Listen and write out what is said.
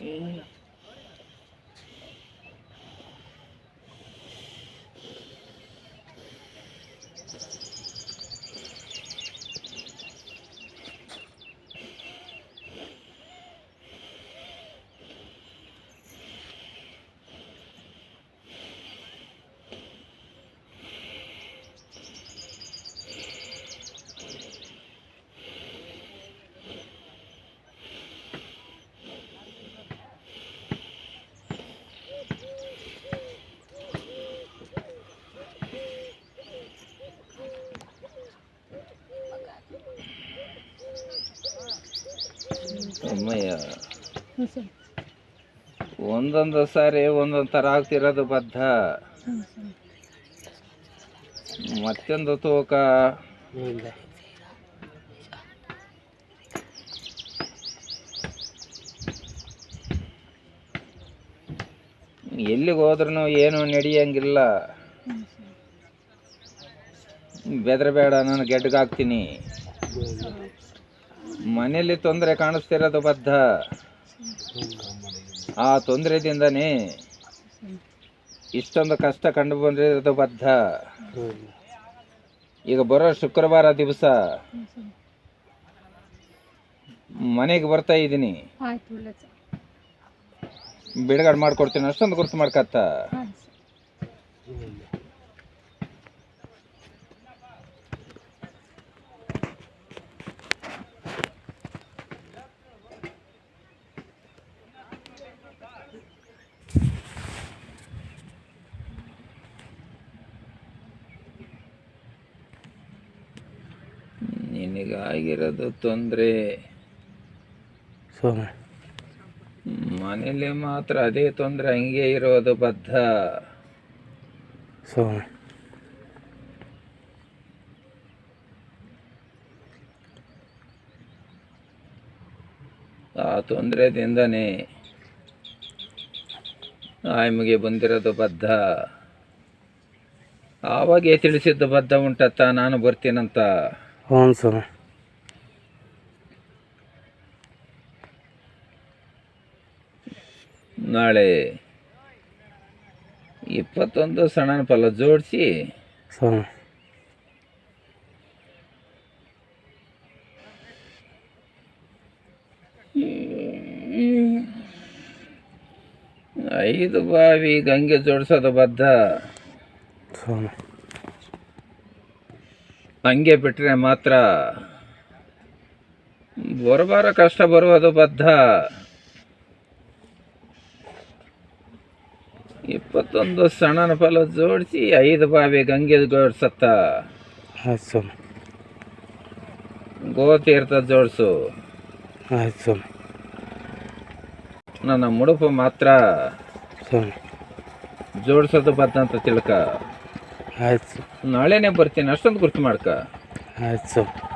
嗯 ಅಮ್ಮಯ್ಯ ಒಂದೊಂದು ಸಾರಿ ಒಂದೊಂದು ಥರ ಆಗ್ತಿರೋದು ಬದ್ಧ. ಮತ್ತೊಂದು ತೂಕ. ಎಲ್ಲಿಗೆ ಹೋದ್ರೂ ಏನು ನಡೆಯಂಗಿಲ್ಲ. ಬೆದ್ರ ಬೇಡ ಬೆದರಬೇಡ ನಾನು ಗೆಡ್ಗಾಗ್ತೀನಿ. ಮನೆಯಲ್ಲಿ ತೊಂದರೆ ಕಾಣಿಸ್ತಿರೋದು ಬದ್ಧ. ಆ ತೊಂದರೆದಿಂದನೇ ಇಷ್ಟೊಂದು ಕಷ್ಟ ಕಂಡು ಬಂದಿರೋದು ಬದ್ಧ. ಈಗ ಬರೋ ಶುಕ್ರವಾರ ದಿವಸ ಮನೆಗೆ ಬರ್ತಾ ಇದ್ದೀನಿ. ಬಿಡುಗಡೆ ಮಾಡ್ಕೊಡ್ತೀನಿ. ಅಷ್ಟೊಂದು ಗುರ್ತು ಮಾಡ್ಕತ್ತ ಆಯ್ತು ಸರ್ ನಿನಗಾಗಿರೋದು ತೊಂದರೆ. ಸ್ವಾಮಿ. ಮನೇಲಿ ಮಾತ್ರ ಅದೇ ತೊಂದರೆ ಹಂಗೆ ಇರೋದು ಬದ್ಧ. ಸ್ವಾಮಿ. ಆ ತೊಂದರೆದಿಂದನೇ ಆಯ್ಮಗೆ ಬಂದಿರೋದು ಬದ್ಧ. ಆವಾಗೇ ತಿಳಿಸಿದ್ದು ಬದ್ಧ ಉಂಟತ್ತ ನಾನು ಬರ್ತೀನಂತ. ಹ್ಞೂ ಸ್ವಾಮಿ ನಾಳೆ ಇಪ್ಪತ್ತೊಂದು ಸಣ್ಣ ಫಲ ಜೋಡಿಸಿ. ಸ್ವಾಮಿ ಐದು ಬಾವಿ ಗಂಗೆ ಜೋಡಿಸೋದು ಬದ್ಧ. ಸ್ವಾಮಿ ಹಂಗೆ ಬಿಟ್ಟರೆ ಮಾತ್ರ ಬರಬಾರ ಕಷ್ಟ ಬರುವುದು ಬದ್ಧ. ಇಪ್ಪತ್ತೊಂದು ಸಣ್ಣನ ಫಲ ಜೋಡಿಸಿ ಐದು ಬಾವಿ ಗಂಗೆ ಜೋಡಿಸತ್ತ ಗೋತೀರ್ಥ ಜೋಡಿಸು. ನನ್ನ ಮುಡುಪು ಮಾತ್ರ ಜೋಡಿಸೋದು ಬದ್ಧ ಅಂತ ತಿಳ್ಕ. ಆಯ್ತು. ನಾಳೆನೇ ಬರ್ತೀನಿ. ಅಷ್ಟೊಂದು ಗುರ್ತು ಮಾಡ್ಕ. ಆಯ್ತು ಸ್ವಾಮಿ